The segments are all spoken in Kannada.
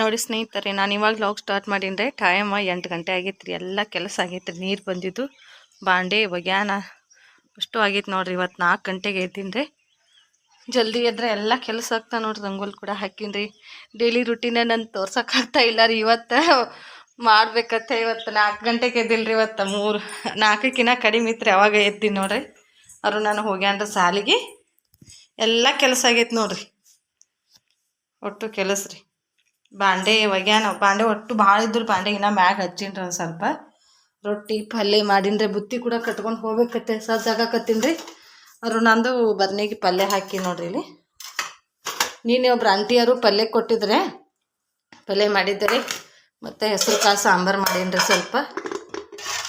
ನೋಡಿ ಸ್ನೇಹಿತರೆ, ನಾನು ಇವಾಗ ಲಾಗ್ ಸ್ಟಾರ್ಟ್ ಮಾಡಿದ್ರೆ ಟೈಮ್ ಎಂಟು ಗಂಟೆ ಆಗೈತ್ರಿ, ಎಲ್ಲ ಕೆಲಸ ಆಗೈತ್ರಿ, ನೀರು ಬಂದಿದ್ದು, ಬಾಂಡೆ, ಒಗ್ಯಾನ, ಅಷ್ಟು ಆಗೈತೆ ನೋಡ್ರಿ, ಇವತ್ತು ನಾಲ್ಕು ಗಂಟೆಗೆ ಎದ್ದೀನಿ ರೀ ಜಲ್ದಿ ಎದ್ರೆ ಎಲ್ಲ ಕೆಲಸ ಆಗ್ತಾ ನೋಡ್ರಿ, ರಂಗೋಲಿ ಕೂಡ ಹಾಕಿನ್ರಿ. ಡೈಲಿ ರುಟೀನ ನಾನು ತೋರ್ಸೋಕ್ಕಾಗ್ತಾ ಇಲ್ಲ ರೀ, ಇವತ್ತು ಮಾಡ್ಬೇಕತ್ತ, ಇವತ್ತು ನಾಲ್ಕು ಗಂಟೆಗೆ ಎದ್ದಿಲ್ರಿ, ಇವತ್ತು ಮೂರು ನಾಲ್ಕಕ್ಕಿನ್ನ ಕಡಿಮೆ ಇತ್ತು ಅವಾಗ ಎದ್ದೀನಿ ನೋಡ್ರಿ. ಅವರು ನಾನು ಹೋಗ್ಯಾನ್ರಿ ಸಾಲಿಗೆ. ಎಲ್ಲ ಕೆಲಸ ಆಗೈತೆ ನೋಡ್ರಿ. ಒಟ್ಟು ಕೆಲಸ ರೀ. ಬಾಂಡೆ ಒಗ್ಯಾನ ಬಾಂಡೆ ಒಟ್ಟು ಭಾಳ ಇದ್ರು ಬಾಂಡೆ ಇನ್ನ ಮ್ಯಾಗ ಹಚ್ಚಿನ್ರಿ ಒಂದು ಸ್ವಲ್ಪ. ರೊಟ್ಟಿ ಪಲ್ಯ ಮಾಡಿನ್ರಿ, ಬುತ್ತಿ ಕೂಡ ಕಟ್ಕೊಂಡು ಹೋಗ್ಬೇಕತ್ತೆ. ಸಜ್ಜಾಗಕತ್ತೀನಿ ರೀ ಅವರು ನಂದು ಬದ್ನೆಗೆ ಪಲ್ಯ ಹಾಕಿ ನೋಡ್ರಿ ಇಲ್ಲಿ. ನೀನು ಒಬ್ರು ಆಂಟಿಯರು ಪಲ್ಯ ಕೊಟ್ಟಿದ್ರೆ ಪಲ್ಯ ಮಾಡಿದ್ದೆ ಮತ್ತು ಹೆಸರು ಕಾಳು ಸಾಂಬಾರು ಮಾಡೀನಿ ಸ್ವಲ್ಪ.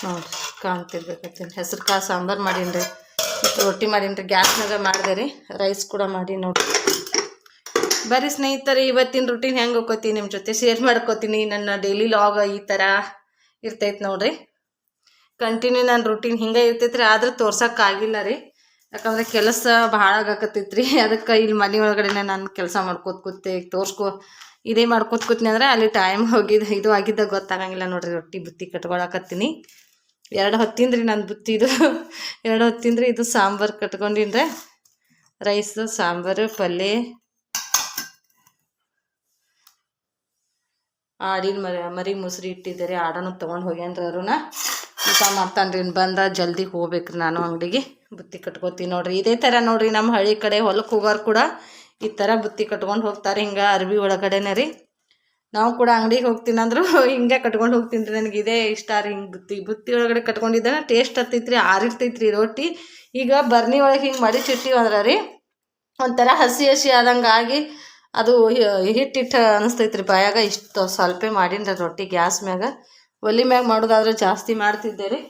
ನೋಡ್ರಿ, ಕಾಣ್ತಿರ್ಬೇಕತ್ತೀನಿ. ಹೆಸರು ಕಾಳು ಸಾಂಬಾರು ಮಾಡೀನಿ ರೀ ರೊಟ್ಟಿ ಮಾಡೀನಿ ರೀ ಗ್ಯಾಸ್ನಾಗ ಮಾಡಿದೆ ರೀ. ರೈಸ್ ಕೂಡ ಮಾಡಿ ನೋಡ್ರಿ. ಬರ್ರಿ ಸ್ನೇಹಿತರೆ, ಇವತ್ತಿನ ರುಟೀನ್ ಹೆಂಗೆ ಹೋಗ್ಕೋತೀನಿ ನಿಮ್ಮ ಜೊತೆ? ಶೇರ್ ಮಾಡ್ಕೋತೀನಿ. ನನ್ನ ಡೈಲಿ ಲಾಗ್ ಈ ಥರ ಇರ್ತೈತೆ ನೋಡ್ರಿ. ಕಂಟಿನ್ಯೂ ನನ್ನ ರುಟೀನ್ ಹಿಂಗೆ ಇರ್ತೈತೆ ರೀ ಆದ್ರೆ ತೋರ್ಸೋಕ್ಕಾಗಿಲ್ಲ ರೀ. ಯಾಕಂದ್ರೆ ಕೆಲಸ ಭಾಳ ಆಗಕತ್ತೈತ್ರಿ. ಅದಕ್ಕೆ ಇಲ್ಲಿ ಮನೆ ಒಳಗಡೆನೆ ನಾನು ಕೆಲಸ ಮಾಡ್ಕೋತ ಕೂತೆ, ತೋರ್ಸ್ಕೊ, ಇದೇ ಮಾಡ್ಕೋತ ಕೂತೀನಿ ಅಂದ್ರೆ ಅಲ್ಲಿ ಟೈಮ್ ಹೋಗಿದ, ಇದು ಆಗಿದ್ದ ಗೊತ್ತಾಗಂಗಿಲ್ಲ ನೋಡ್ರಿ. ರೊಟ್ಟಿ, ಬುತ್ತಿ ಕಟ್ಕೊಳಕತ್ತೀನಿ. ಎರಡು ಹೊತ್ತಿಂದ್ರಿ ನನ್ನ ಬುತ್ತಿದು ಎರಡು ಹೊತ್ತಿಂದ್ರಿ ಇದು ಸಾಂಬಾರು ಕಟ್ಕೊಂಡಿನ್ರೆ. ರೈಸು, ಸಾಂಬಾರು, ಪಲ್ಯ. ಆಡಿನ ಮರಿ ಮರಿ ಮುಸ್ರಿ ಇಟ್ಟಿದ್ದಾರೆ, ಆಡನ ತೊಗೊಂಡು ಹೋಗ್ಯಾನ್ರಿ ಅರುಣ ಊಟ ಮಾಡ್ತಾನೆ ರೀ ಬಂದ ಜಲ್ದಿ ಹೋಗ್ಬೇಕ್ರಿ ನಾನು ಅಂಗಡಿಗೆ. ಬುತ್ತಿ ಕಟ್ಕೋತೀನಿ ನೋಡ್ರಿ. ಇದೇ ಥರ ನೋಡ್ರಿ ನಮ್ಮ ಹಳ್ಳಿ ಕಡೆ ಹೊಲಕ್ಕೆ ಹೋಗೋರು ಕೂಡ ಈ ಥರ ಬುತ್ತಿ ಕಟ್ಕೊಂಡು ಹೋಗ್ತಾರೆ, ಹಿಂಗೆ ಅರ್ಬಿ ಒಳಗಡೆನೆ ರೀ. ನಾವು ಕೂಡ ಅಂಗಡಿಗೆ ಹೋಗ್ತೀನಿ ಅಂದ್ರು ಹಿಂಗೆ ಕಟ್ಕೊಂಡು ಹೋಗ್ತೀನಿ ರೀ ನನಗೆ. ಇದೇ ಇಷ್ಟ ರೀ ಹಿಂಗೆ ಬುತ್ತಿ. ಬುತ್ತಿ ಒಳಗಡೆ ಕಟ್ಕೊಂಡಿದ್ದಾಗ ಟೇಸ್ಟ್ ಹತ್ತೈತ್ರಿ, ಆರಿರ್ತೈತ್ರಿ ರೊಟ್ಟಿ. ಈಗ ಬರ್ನಿ ಒಳಗೆ ಹಿಂಗೆ ಅಂದ್ರೆ ರೀ ಒಂಥರ ಹಸಿ ಹಸಿ ಆದಂಗೆ ಆಗಿ ಅದು ಹಿಟ್ಟು ಹಿಟ್ಟು ಅನಿಸ್ತೈತ್ರಿ ಬಾಯಾಗ ಇಷ್ಟು ಸ್ವಲ್ಪ ಮಾಡೀನಿ ರೀ ರೊಟ್ಟಿ ಗ್ಯಾಸ್ ಮ್ಯಾಗ. ಒಲಿ ಮ್ಯಾಗ ಮಾಡೋದಾದ್ರೆ ಜಾಸ್ತಿ ಮಾಡ್ತಿದ್ದೆ ರೀ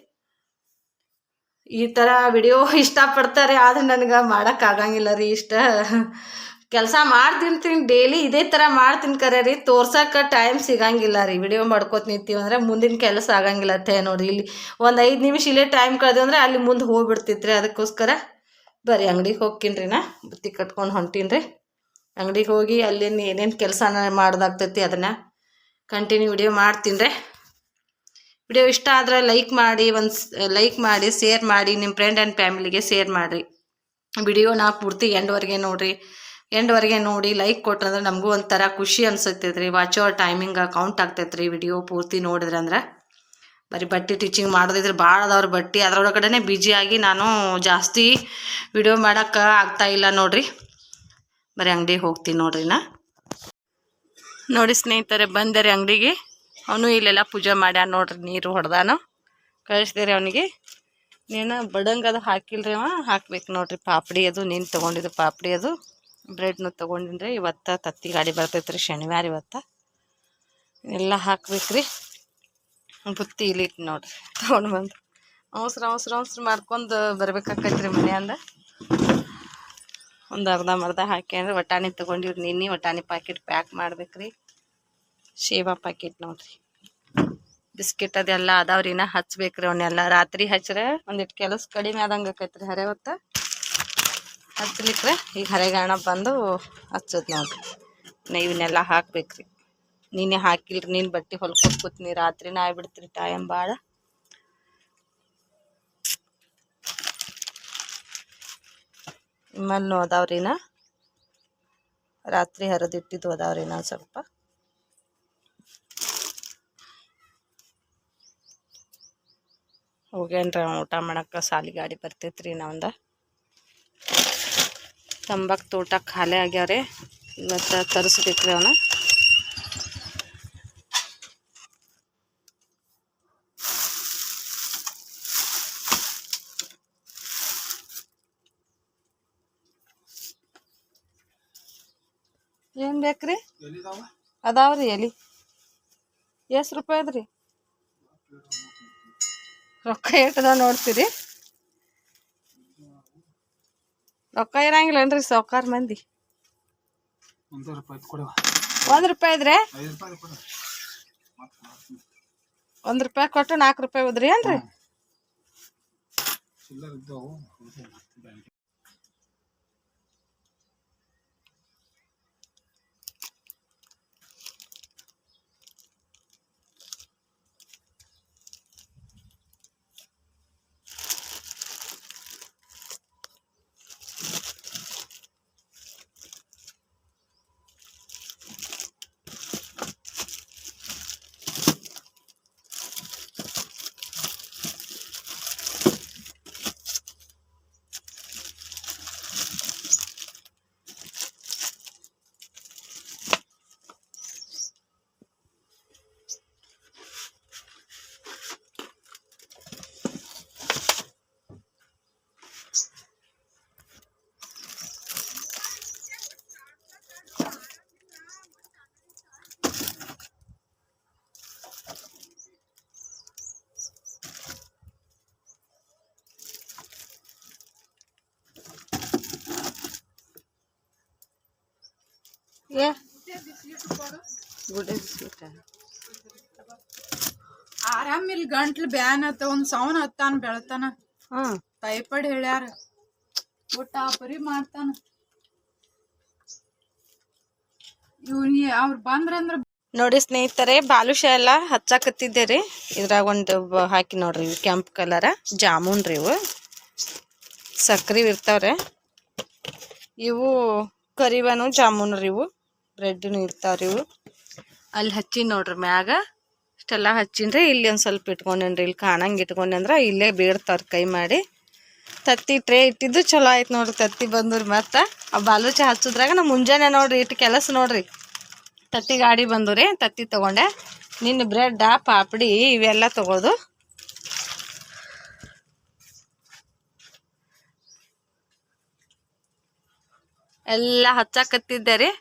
ಈ ಥರ ವಿಡಿಯೋ ಇಷ್ಟಪಡ್ತಾರೆ, ಆದ್ರೆ ನನಗೆ ಮಾಡೋಕ್ಕಾಗಂಗಿಲ್ಲ ರೀ ಇಷ್ಟ. ಕೆಲಸ ಮಾಡ್ತಿರ್ತೀನಿ, ಡೈಲಿ ಇದೇ ಥರ ಮಾಡ್ತೀನಿ ಕರೆ ರೀ. ತೋರ್ಸೋಕೆ ಟೈಮ್ ಸಿಗಂಗಿಲ್ಲ ರೀ. ವಿಡಿಯೋ ಮಾಡ್ಕೋತ ನಿಂತೀವಿ ಅಂದರೆ ಮುಂದಿನ ಕೆಲಸ ಆಗಂಗಿಲ್ಲ ತೇ ನೋಡಿರಿ. ಇಲ್ಲಿ ಒಂದು ಐದು ನಿಮಿಷ ಇಲ್ಲೇ ಟೈಮ್ ಕಳೆದು ಅಂದರೆ ಅಲ್ಲಿ ಮುಂದೆ ಹೋಗ್ಬಿಡ್ತೈತ್ರಿ. ಅದಕ್ಕೋಸ್ಕರ ಬರೀ ಅಂಗಡಿಗೆ ಹೋಗ್ತೀನಿ ರೀ ನಾ, ಬುತ್ತಿ ಕಟ್ಕೊಂಡು ಹೊಂಟೀನಿ ರೀ ಅಂಗಡಿಗೆ ಹೋಗಿ ಅಲ್ಲಿನ ಏನೇನು ಕೆಲಸ ಮಾಡೋದಾಗ್ತೈತಿ ಅದನ್ನು ಕಂಟಿನ್ಯೂ ವಿಡಿಯೋ ಮಾಡ್ತೀನಿ ರೀ. ವಿಡಿಯೋ ಇಷ್ಟ ಆದ್ರೆ ಲೈಕ್ ಮಾಡಿ ಒಂದು ಲೈಕ್ ಮಾಡಿ ಶೇರ್ ಮಾಡಿ ನಿಮ್ಮ ಫ್ರೆಂಡ್ ಆ್ಯಂಡ್ ಫ್ಯಾಮಿಲಿಗೆ ಶೇರ್ ಮಾಡಿರಿ. ನಾ ಪೂರ್ತಿ ಎಂಡ್ವರೆಗೆ ನೋಡಿರಿ. ಎಂಡ್ವರೆಗೆ ನೋಡಿ ಲೈಕ್ ಕೊಟ್ರಂದ್ರೆ ನಮಗೂ ಒಂಥರ ಖುಷಿ ಅನ್ಸತ್ತೈತೆ ರೀ ವಾಚ್ ಅವರ್ ಟೈಮಿಂಗ್ ಕೌಂಟ್ ಆಗ್ತೈತೆ ರೀ ವಿಡಿಯೋ ಪೂರ್ತಿ ನೋಡಿದ್ರೆ ಅಂದ್ರೆ. ಬರೀ ಬಟ್ಟೆ ಟೀಚಿಂಗ್ ಮಾಡೋದಿದ್ರೆ ಭಾಳ ಅದಾವ್ರಿ ಬಟ್ಟೆ. ಅದರೊಳಗಡೆ ಬಿಜಿಯಾಗಿ ನಾನು ಜಾಸ್ತಿ ವಿಡಿಯೋ ಮಾಡೋಕ್ಕೆ ಆಗ್ತಾಯಿಲ್ಲ ನೋಡ್ರಿ. ಬರೀ ಅಂಗಡಿಗೆ ಹೋಗ್ತೀನಿ ನೋಡ್ರಿ ನಾ ನೋಡಿ ಸ್ನೇಹಿತರೆ, ಬಂದರೆ ಅಂಗಡಿಗೆ. ಅವನು ಇಲ್ಲೆಲ್ಲ ಪೂಜೆ ಮಾಡ್ಯಾನ ನೋಡ್ರಿ ನೀರು ಹೊಡೆದಾನು. ಕಳಿಸ್ದೆ ಅವನಿಗೆ. ನೀನು ಬಡಂಗ್ ಅದು ಹಾಕಿಲ್ರಿ ಅವ, ಹಾಕ್ಬೇಕು ನೋಡ್ರಿ ಪಾಪಡಿ ಅದು. ನೀನು ತೊಗೊಂಡಿದ್ದು ಪಾಪಡಿ ಅದು. ಬ್ರೆಡ್ನು ತೊಗೊಂಡಿನ್ರಿ. ಇವತ್ತು ತತ್ತಿ ಗಾಡಿ ಬರ್ತೈತೆ ರೀ ಶನಿವಾರ ಇವತ್ತು. ಎಲ್ಲ ಹಾಕ್ಬೇಕ್ರಿ. ಬುತ್ತಿ ಇಲ್ಲಿ ನೋಡ್ರಿ. ತೊಗೊಂಡು ಬಂದು. ಅವಸರ ಅವಸರ ಅವಸರ ಮಾಡ್ಕೊಂಡು ಬರ್ಬೇಕಾಕೈತ್ರಿ ಮನೆಯಿಂದ. ಒಂದು ಅರ್ಧ ಮರ್ಧ ಹಾಕ್ಯಂದ್ರೆ ವಟಾಣಿ ತೊಗೊಂಡಿವ್ರಿ ನಿನ್ನೆ, ವಟಾಣಿ ಪ್ಯಾಕೆಟ್ ಪ್ಯಾಕ್ ಮಾಡ್ಬೇಕ್ರಿ. ಶೇವಾ ಪ್ಯಾಕೆಟ್ ನೋಡ್ರಿ. ಬಿಸ್ಕಿಟ್ ಅದೆಲ್ಲ ಅದಾವ್ರಿ ನಾ ಹಚ್ಬೇಕ್ರಿ ಅವನ್ನೆಲ್ಲ ರಾತ್ರಿ ಹಚ್ರೆ ಒಂದಿಟ್ಟು ಕೆಲಸ ಕಡಿಮೆ ಆದಂಗೆ ಆಕೈತ್ರಿ ಹರೆ ಹೊತ್ತ. ಹಚ್ಲಿಕ್ರೆ ಈಗ ಹರೆಗಾಣ ಬಂದು ಹಚ್ಚೋದು ನೋಡ್ರಿ. ನಾ ಇವನ್ನೆಲ್ಲ ಹಾಕ್ಬೇಕ್ರಿ. ನೀನೇ ಹಾಕಿಲ್ರಿ, ನೀನು ಬಟ್ಟೆ ಹೊಲ್ಕೊಟ್ ಕೂತ್ನಿ. ರಾತ್ರಿನ ಆಗ್ಬಿಡ್ತ್ರಿ ಟೈಮ್ ಭಾಳ ನಿಮ್ಮನ್ನು ಅದಾವ್ರಿನ ರಾತ್ರಿ ಹರಿದಿಟ್ಟಿದ್ದು ಅದಾವ್ರಿ ನಾ ಸ್ವಲ್ಪ. ಹೋಗೇನ್ರ ಊಟ ಮಾಡಕ್ಕೆ? ಸಾಲಿ ಗಾಡಿ ಬರ್ತೈತ್ರಿ ನಾವಂದ ತಂಬಾಕು ತೋಟ ಖಾಲಿ ಆಗ್ಯಾವ್ರಿ. ಇವತ್ತು ತರಿಸ್ಬೇಕ್ರಿ ಅವನ ಏನು ಬೇಕ್ರಿ ಅದಾವ್ರಿ ಎಲಿ. ಎಷ್ಟು ರೂಪಾಯಿ ಅದ್ರಿ? ರೊಕ್ಕ ಏಟದ ನೋಡ್ತೀರಿ? ರೊಕ್ಕ ಇರಂಗಿಲ್ಲನ್ರಿ ಸಾವುಕಾರ ಮಂದಿ? ಒಂದು ರೂಪಾಯಿ ಇದ್ರೆ? ಒಂದು ರೂಪಾಯಿ ಕೊಟ್ಟು ನಾಲ್ಕು ರೂಪಾಯಿ ಉದ್ರಿ ಏನ್ರಿ ಏ ಗುಡ್ಡೆ ಬಿಸ್ಕಿಟ ಆರಾಮಿಲ್ ಗಂಟ್ಲು ಬ್ಯಾನ್ ಆತ ಒಂದ್ ಸೌನ್ ಹತ್ತಾನ ಬೆಳತಾನ. ಟೈಪಡ್ ಟೈಫಾಯ್ಡ್ ಹೇಳ್ಯಾರ. ಒಟ್ಟ ಆ ಪರಿ ಮಾಡ್ತಾನ. ಇವ್ನಿ ಅವ್ರ ಬಂದ್ರಂದ್ರ ನೋಡಿ ಸ್ನೇಹಿತರೆ ಬಾಲುಷ ಎಲ್ಲ ಹಚ್ಚಾಕತ್ತಿದ್ದೆ ರೀ ಇದ್ರಾಗ ಒಂದು ಹಾಕಿ ನೋಡ್ರಿ ಕೆಂಪ್ ಕಲರ್ ಕಲರ ಜಾಮೂನ್ ರೀ ಇವು. ಸಕ್ರೆ ಇರ್ತಾವ್ರೆ. ಇವು ಕರಿವನು ಜಾಮೂನ್ ರೀ ಇವು. ಬ್ರೆಡ್ನು ಇರ್ತಾವ್ರಿ ಇವು. ಅಲ್ಲಿ ಹಚ್ಚಿ ನೋಡ್ರಿ ಮ್ಯಾಗ. ಇಷ್ಟೆಲ್ಲ ಹಚ್ಚಿನ್ರಿ, ಇಲ್ಲಿ ಒಂದು ಸ್ವಲ್ಪ ಇಟ್ಕೊಂಡೇನ್ರಿ, ಇಲ್ಲಿ ಕಾಣಂಗೆ ಇಟ್ಕೊಂಡೆ ಅಂದ್ರೆ ಇಲ್ಲೇ ಬೀಳ್ತಾವ್ರಿ ಕೈ ಮಾಡಿ. ತತ್ತಿ ಟ್ರೇ ಇಟ್ಟಿದ್ದು ಚಲೋ ಆಯ್ತು ನೋಡ್ರಿ, ತತ್ತಿ ಬಂದ್ರಿ ಮತ್ತೆ ಆ ಬಾಲುಚ ಹಚ್ಚಿದ್ರಾಗ ನಾ ಮುಂಜಾನೆ ನೋಡ್ರಿ ಇಟ್ಟು ಕೆಲಸ ನೋಡ್ರಿ. ತತ್ತಿ ಗಾಡಿ ಬಂದು ರೀ ತತ್ತಿ ತಗೊಂಡೆ. ನಿನ್ನ ಬ್ರೆಡ್, ಪಾಪಡಿ ಇವೆಲ್ಲ ತಗೋದು. ಎಲ್ಲ ಹಚ್ಚಾಕತ್ತಿದ್ದೆ ರೀ.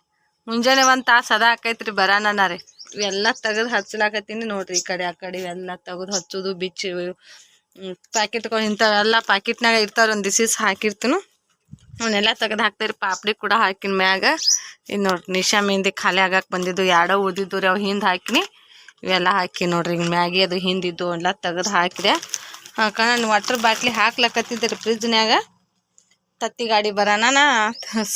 ಮುಂಜಾನೆ ಒಂದು ತಾಸು ಅದ ಹಾಕೈತ್ರಿ ಬರಾನ ರೀ. ಇವೆಲ್ಲ ತೆಗೆದು ಹಚ್ಲಾಕತ್ತೀನಿ ನೋಡ್ರಿ ಈ ಕಡೆ, ಆ ಕಡೆ ಇವೆಲ್ಲ ತೆಗೆದು ಹಚ್ಚೋದು ಬಿಚ್ಚಿ ಪ್ಯಾಕೆಟ್ಗಳು ಇಂಥವೆಲ್ಲ ಪ್ಯಾಕೆಟ್ನಾಗ ಇರ್ತಾರೆ ಒಂದು ದಿಸೀಸ್ ಹಾಕಿರ್ತೀನಿ. ಅವನ್ನೆಲ್ಲ ತೆಗೆದು ಹಾಕ್ತಾರೆ ಪಾಪಡಿ ಕೂಡ ಹಾಕಿನ ಮ್ಯಾಗ. ಇದು ನೋಡ್ರಿ, ನಿಶಾ ಮೆಹಂದಿ ಖಾಲಿ ಆಗಕ್ಕೆ ಬಂದಿದ್ದು ಎರಡೋ ಉಳಿದಿದ್ದು ರೀ ಅವು ಹಿಂದೆ ಹಾಕಿನಿ. ಇವೆಲ್ಲ ಹಾಕಿ ನೋಡ್ರಿ ಹಿಂಗೆ ಮ್ಯಾಗಿ ಅದು ಹಿಂದಿದ್ದು ಎಲ್ಲ ತೆಗೆದು ಹಾಕಿದೆ. ಹಾಕೊಂಡು ವಾಟರ್ ಬಾಟ್ಲಿ ಹಾಕ್ಲಕತ್ತಿದ್ದೆ ಫ್ರಿಜ್ನ್ಯಾಗ. ತತ್ತಿ ಗಾಡಿ ಬರೋಣ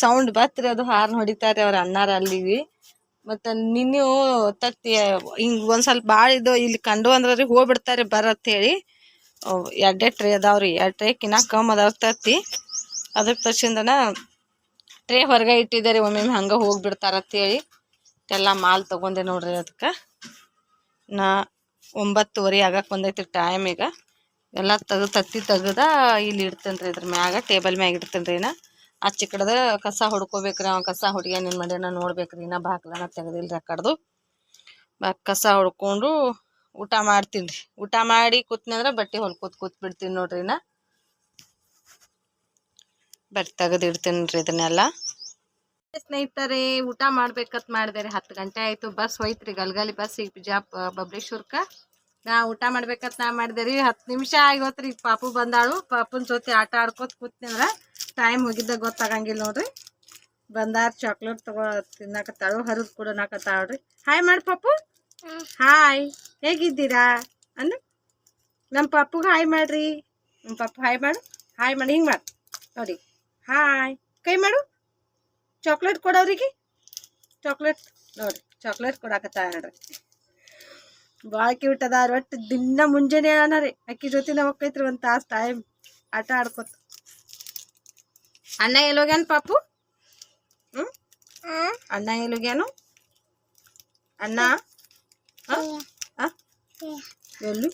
ಸೌಂಡ್ ಬತ್ರಿ ಅದು ಹಾರ್ನ್ ಹೊಡಿತಾರೆ ಅವ್ರು ಅಣ್ಣಾರ ಅಲ್ಲಿವಿ ಮತ್ತು ನಿನ್ನೆ ತತ್ತಿ, ಹಿಂಗೆ ಒಂದು ಸ್ವಲ್ಪ ಭಾಳ ಇದು ಇಲ್ಲಿ ಕಂಡು ಅಂದ್ರೆ ರೀ ಹೋಗ್ಬಿಡ್ತಾರೆ ಬರತ್ತೇಳಿ. ಎರಡೇ ಟ್ರೇ ಅದಾವ್ರಿ, ಎರಡು ಟ್ರೇ ಕಿನ್ನ ಕಮ್ಮಿ ಅದಾವ ತತ್ತಿ. ಅದಕ್ಕೆ ತಕ್ಷಣ ಟ್ರೇ ಹೊರಗೆ ಇಟ್ಟಿದ್ದಾರೆ, ಒಮ್ಮೊಮ್ಮೆ ಹಂಗೆ ಹೋಗ್ಬಿಡ್ತಾರತ್ತೇಳಿ. ಎಲ್ಲ ಮಾಲ್ ತಗೊಂಡೆ ನೋಡ್ರಿ ಅದಕ್ಕೆ. ನಾ ಒಂಬತ್ತುವರೆ ಆಗಕ್ಕೆ ಬಂದೈತಿ ಟೈಮ್ ಈಗ. ಎಲ್ಲ ತೆಗ್ದು ತತ್ತಿ ತೆಗ್ದ ಇಲ್ಲಿ ಇಡ್ತೇನೆ ರೀ ಇದ್ರ ಮ್ಯಾಗ ಟೇಬಲ್ ಮ್ಯಾಗ ಇಡ್ತೇನೆ ರೀ ನಾ. ಆಚೆ ಕಡ್ದು ಕಸ ಹೊಡ್ಕೋಬೇಕ್ರಿ, ಅವ ಕಸ ಹೊಡ್ಯಾನ ಏನು ಮಾಡ್ಯಾನ ನೋಡ್ಬೇಕ್ರಿ, ಇನ್ನ ಬಾಗ್ಲನ ತೆಗೆದಿಲ್ರಿ ರೀ ಕಡ್ದು. ಬಾ ಕಸ ಹೊಡ್ಕೊಂಡು ಊಟ ಮಾಡ್ತೀನಿ ರೀ ಊಟ ಮಾಡಿ ಕೂತ್ನಿ ಅಂದ್ರೆ ಬಟ್ಟೆ ಹೊಲ್ಕೋತ್ ಕೂತ್ ಬಿಡ್ತೀನಿ ನೋಡ್ರಿ ನಾ ಬಟ್ ತೆಗೆದು ಇಡ್ತೀನಿ ರೀ ಇದನ್ನೆಲ್ಲ. ಸ್ನೇಹಿತರೆ, ಊಟ ಮಾಡ್ಬೇಕತ್ ಮಾಡಿದೆ ರೀ, ಹತ್ತು ಗಂಟೆ ಆಯಿತು. ಬಸ್ ಹೋಯ್ತ್ರಿ, ಗಲ್ಗಲಿ ಬಸ್ ಈಗ ಬಿಜಾಪ್ ಬಬ್ಲೇಶ್ವರ್ಕ ನಾ ಊಟ ಮಾಡ್ಬೇಕಂತ ನಾ ಮಾಡಿದೆ ರೀ. ಹತ್ತು ನಿಮಿಷ ಆಗೋತ್ರಿ ಪಾಪು ಬಂದಾಳು. ಪಾಪುನ ಜೊತೆ ಆಟ ಆಡ್ಕೋತ ಕೂತ್ನಂದ್ರ ಟೈಮ್ ಹೋಗಿದ್ದ ಗೊತ್ತಾಗಂಗಿಲ್ಲ ನೋಡ್ರಿ. ಬಂದಾರ ಚಾಕ್ಲೇಟ್ ತಗೋ ತಿನ್ನಕತ್ತಾಳು, ಹರಿದು ನಾಕತ್ತಾಳ್ರಿ ಹಾಯ್ ಮಾಡಿ ಪಾಪು. ಹಾಯ್ ಹೇಗಿದ್ದೀರಾ? ಅಂದ್ರೆ ನಮ್ಮ ಪಾಪುಗೆ ಹಾಯ್ ಮಾಡ್ರಿ. ನಮ್ಮ ಪಾಪು ಹಾಯ್ ಮಾಡು. ಹಾಯ್ ಮಾಡಿ. ಹಿಂಗೆ ಮಾಡಿ. ನೋಡಿ. ಹಾಯ್ ಕೈ ಮಾಡು. ಚಾಕ್ಲೇಟ್ ಕೊಡೋರಿಗೆ ಚಾಕ್ಲೇಟ್ ನೋಡಿ. ಚಾಕ್ಲೇಟ್ ಕೊಡಕತ್ತಾಳ್ರಿ. ಭಾಳ ರೊಟ್ಟಿ ಒಟ್ಟು ದಿನ ಮುಂಜಾನೆ ಅನ ರೀ. ಅಕ್ಕಿ ಜೊತೆ ಹೋಗ್ತೈತ್ರಿ ಒಂದು ತಾಸು ಟೈಮ್ ಆಟ ಆಡ್ಕೊತ. ಅಣ್ಣ ಎಲ್ಲೋಗ್ಯಾನ ಪಾಪು? ಹ್ಞೂ ಅಣ್ಣ ಎಲ್ಲೋಗ್ಯಾನು? ಆ? ಎಲ್ಲಿ?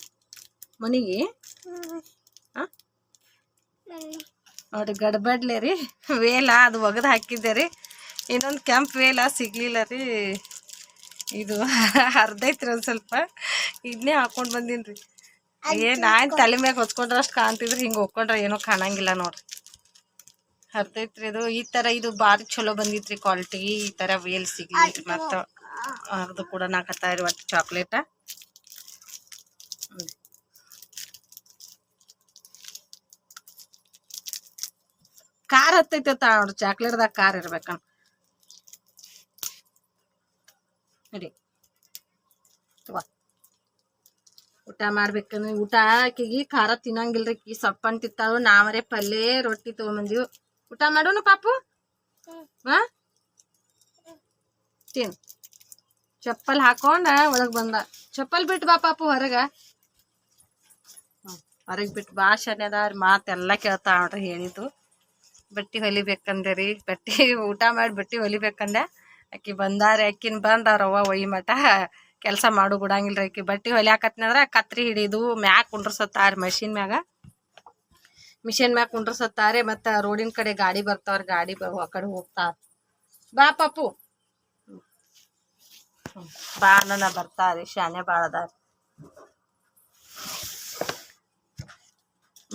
ಮನೆಗೆ? ನೋಡ್ರಿ ಗಡ್ಬಡ್ಲೆ ರೀ. ವೇಲ ಅದು ಒಗದು ಹಾಕಿದ್ದೆ ರೀ. ಇನ್ನೊಂದು ಕೆಂಪು ವೇಲ ಸಿಗ್ಲಿಲ್ಲ ರೀ. ಇದು ಹರ್ದೈತ್ರಿ ಒಂದು ಸ್ವಲ್ಪ. ಇದನ್ನೇ ಹಾಕೊಂಡು ಬಂದೀನಿ ರೀ ಏ ನಾನು ತಲೆ ಮ್ಯಾಗ ಹೊಚ್ಕೊಂಡ್ರೆ ಅಷ್ಟು ಕಾಣ್ತಿದ್ರಿ ಹಿಂಗೆ ಹೊಕ್ಕೊಂಡ್ರೆ ಏನೋ ಕಾಣಂಗಿಲ್ಲ ನೋಡ್ರಿ. ಅರ್ಧೈತ್ರಿ ಇದು. ಈ ಥರ ಇದು ಭಾರಿ ಚಲೋ ಬಂದಿತ್ರಿ ಕ್ವಾಲಿಟಿ. ಈ ಥರ ವೇಲ್ ಸಿಗ್ಲಿ ಮತ್ತು. ಅದು ಕೂಡ ನಾಕತ್ತಾರಿ ಒಟ್ಟು ಚಾಕ್ಲೇಟ ಕಾರ್ ಹತ್ತೈತೆ ನೋಡ್ರಿ. ಚಾಕ್ಲೇಟ್ದಾಗ ಕಾರ್ ಇರ್ಬೇಕನ್. ನಡಿ ತಗೋ. ಊಟ ಮಾಡ್ಬೇಕಂದ್ರೆ ಊಟ ಆಕಿಗೆ ಖಾರ ತಿನ್ನಂಗಿಲ್ರಿ. ಕಿ ಸಪ್ಪನ್ ತಿತ್ತಾಳು ನಾವರೆ ಪಲ್ಲೆ ರೊಟ್ಟಿ ತಗೊಂಬಂದಿವು. ಊಟ ಮಾಡೋನು ಪಾಪು? ಹಾ? ತಿನ್. ಚಪ್ಪಲ್ ಹಾಕೊಂಡ ಒಳಗ್ ಬಂದ. ಚಪ್ಪಲ್ ಬಿಟ್ಟು ಬಾ ಪಾಪು ಹೊರಗ. ಹೊರಗೆ ಬಿಟ್ಟು ಬಾ ಶಾನೆ ಅದಾವ್ರಿ ಮಾತೆಲ್ಲ ಕೇಳ್ತಾ ನೋಡ್ರಿ ಹೇಳಿದ್ದು. ಬಟ್ಟೆ ಹೊಲಿಬೇಕಂದೆ ರೀ ಬಟ್ಟೆ ಊಟ ಮಾಡಿ ಬಟ್ಟೆ ಹೊಲಿಬೇಕಂದೆ. ಆಕಿ ಬಂದಾರೆ, ಆಕಿನ ಬಂದ ಅವ್ರವ್ವ ಒಯ್ಯಿ ಮಠ. ಕೆಲಸ ಮಾಡು ಬಿಡಂಗಿಲ್ಲ ರೀ ಆಕಿ. ಬಟ್ಟೆ ಹೊಲಿಯಾಕತ್ನಂದ್ರ ಕತ್ರಿ ಹಿಡಿದು ಮ್ಯಾಗ ಕುಂಡ್ರಸತ್ತಾರ ಮಷಿನ್ ಮ್ಯಾಗ. ಮಿಷಿನ್ ಮ್ಯಾಗ ಕುಂಡ್ರಸತ್ತಾರೆ ಮತ್ತು ರೋಡಿನ ಕಡೆ ಗಾಡಿ ಬರ್ತಾವ್ರ, ಗಾಡಿ ಬ ಆ ಕಡೆ ಹೋಗ್ತಾರ. ಬಾ ಪಪ್ಪು ಹ್ಮ್. ಬಾ ನನ್ನ ಬರ್ತಾರೆ, ಶಾನೆ ಭಾಳ ಅದಾರ.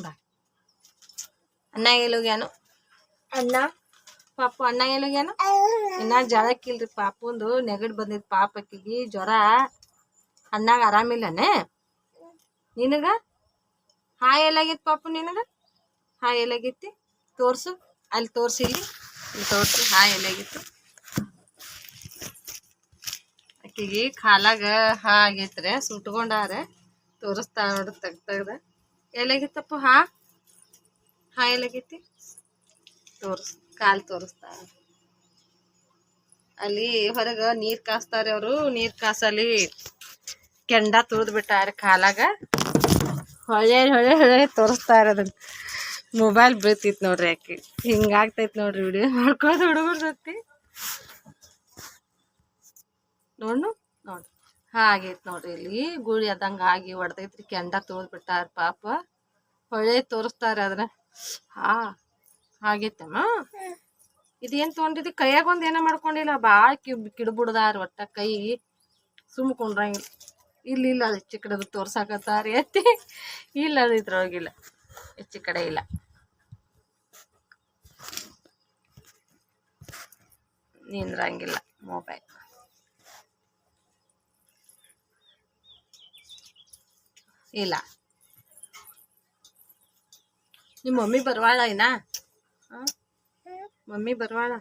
ಬಾ. ಅಣ್ಣ ಎಲ್ಲೋಗ್ಯಾನು ಅಣ್ಣ? ಪಾಪು ಅಣ್ಣ ಎಲ್ಲಿಗೇನು ಇನ್ನ ಜಳಕ್ಕಿಲ್ರಿ ಪಾಪುಂದು ನೆಗಡಿ ಬಂದಿದ್ ಪಾಪಕ್ಕಿಗಿ ಜ್ವರ. ಅಣ್ಣಾಗ ಆರಾಮಿಲ್ಲನೆ ನಿನಗ? ಹಾಯ್ ಎಲ್ಲಾಗಿತ್ತು ಪಾಪು ನಿನಗ? ಹಾಯ್ ಎಲ್ಲಾಗಿತ್ತಿ ತೋರ್ಸು. ಅಲ್ಲಿ ತೋರ್ಸಿ ಇಲ್ಲಿ. ಇಲ್ಲಿ ತೋರ್ಸು. ಹಾಯ್ ಎಲ್ಲಾಗಿತ್ತು ಆಕಿಗೆ ಕಾಲಾಗ ಹಾ ಆಗೈತ್ರಿ. ಸುಟ್ಕೊಂಡಾರೆ. ತೋರಿಸ್ತಾ ನೋಡ್ರಿ ತೆಗ್ದ್ ತೆಗ್ದ. ಎಲ್ಲಾಗಿತ್ತಪ್ಪ ಹಾ? ಹಾ ಎಲ್ಲಾಗೈತಿ? ತೋರಿಸ್. ಕಾಲ್ ತೋರಿಸ್ತಾ. ಅಲ್ಲಿ ಹೊರಗ ನೀರ್ ಕಾಸ್ತಾರೆ ಅವರು. ನೀರ್ ಕಾಸಲ್ಲಿ ಕೆಂಡ ತುಳಿದ್ ಬಿಟ್ಟಾರೆ ಕಾಲಾಗ. ಹೊಳೆ ಹೊಳೆ ಹೊಳೆ ತೋರಿಸ್ತಾ ಇರೋದನ್ನ ಮೊಬೈಲ್ ಬೀಳ್ತಿತ್ತು ನೋಡ್ರಿ ಯಾಕೆ ಹಿಂಗಾಗ್ತೈತ್ ನೋಡ್ರಿ ವಿಡಿಯೋ ಮಾಡ್ಕೋದು ಹುಡುಗರು ಜೊತೆ. ನೋಡ್ನು? ನೋಡ್ರಿ ಹಾಗೈತ್ ನೋಡ್ರಿ ಇಲ್ಲಿ. ಗುಳಿ ಅದಂಗ ಆಗಿ ಹೊಡೆದೈತ್ರಿ. ಕೆಂಡ ತುಳಿದ್ ಬಿಟ್ಟಾರ ಪಾಪ. ಹೊಳೆ ತೋರಿಸ್ತಾರೆ ಅದನ್ನ ಹಾ. ಹಾಗೈತಮ್ಮ ಇದೇನ್ ತಗೊಂಡಿದ್ದೆ ಕೈಯಾಗ ಒಂದ್ ಏನ ಮಾಡ್ಕೊಂಡಿಲ್ಲ? ಭಾಳ ಕಿ ಕಿಡ್ಬಿಡ್ದಾರ ಒಟ್ಟ ಕೈ ಸುಮ್ ಕುಂಡ್ರಂಗಿಲ್ಲ ಇಲ್ಲ ಇಲ್ಲ, ಅದು ಹೆಚ್ಚು ಕಡೆದು ತೋರ್ಸಾಕತ್ತಾರ ಎತ್ತಿ ಇಲ್ಲ, ಅದು ಇದ್ರೊಳಗಿಲ್ಲ. ಹೆಚ್ಚು ಕಡೆ ಇಲ್ಲ. ನಿಂದ್ರಂಗಿಲ್ಲ ಮೊಬೈಲ್ ಇಲ್ಲ. ನಿಮ್ಮ ಮಮ್ಮಿ ಬರ್ವಾಳ ಇನ್ನ? ಮಮ್ಮಿ ಬರ್ವಾಳ.